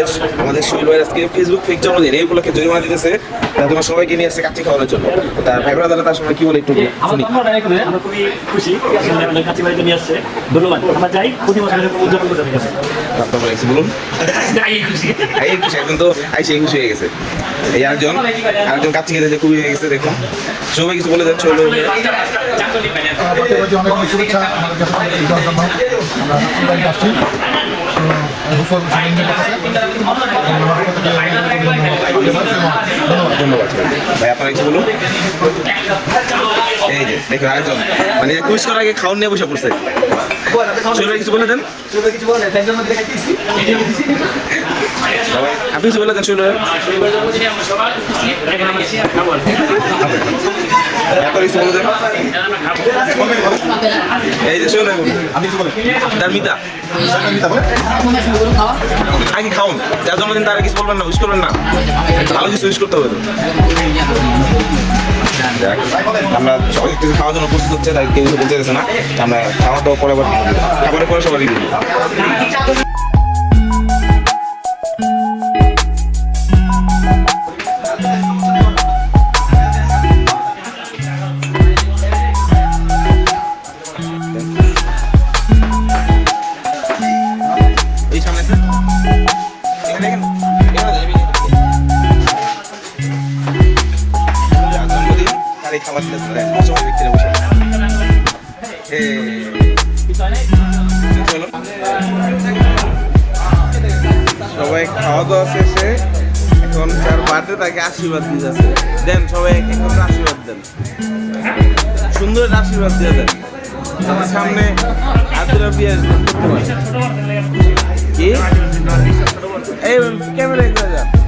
আমাদের আমাদের শৈল ভাই আজকে ফেসবুক ফেক জন্মদিন এই উপলক্ষে জরিমানা দিতেছে। তা তোমার সবাইকে নিয়ে আসছে কাচ্চি খাওয়ানোর জন্য। তার ভাই ব্রাদার তার সময় কি বলে একটু শুনি। আমরা খুবই খুশি আমাদের নিয়ে আসছে। ধন্যবাদ। আমরা যাই প্রতি বছর উদযাপন করতে বলুন। এই খুশি একজন তো আইসে খুশি হয়ে গেছে। এই আরেকজন আরেকজন কাচ্চি খেতে যে খুবই হয়ে গেছে দেখুন। সবাই কিছু বলে অনেক শুভেচ্ছা। আমাদের কাছে আমরা সবাই আসছি হুফল সেদিন ধন্যবাদ ধন্যবাদ ভাই আপনারা কিছু বলুন? এই যে দেখুন আরেকজন। মানে কুইজ করার আগে খাওয়ান নিয়ে বসে পড়ছে। কিছু বলে দেন? আপনি কিছু বলে দেন শৈল ভাই কিছু বলে দেন? এই যে আমি। তার মিতা। আগে খাওন। যার জন্মদিন তারা কিছু বলবেন না উইশ করবেন না। ভালো কিছু উইশ করতে হবে আমরা সবাই কিছু খাওয়ার জন্য প্রস্তুত হচ্ছে, তাই কেউ বলতে না। আমরা খাওয়া দাওয়া পরে আবার খাবারের পরে সবাই তার এই খাবার দিতেছে, দেখ, সবাই খাওয়া দাওয়া শেষে এখন যার বার্থডে তাকে আশীর্বাদ দিয়ে দিতেছে দেন সবাই এক আশীর্বাদ দেন। সুন্দর আশীর্বাদ দিয়ে দেন। আমার সামনে আব্দুল রাবিয়া করতে পারে। কি? এই ক্যামেরা করে যান।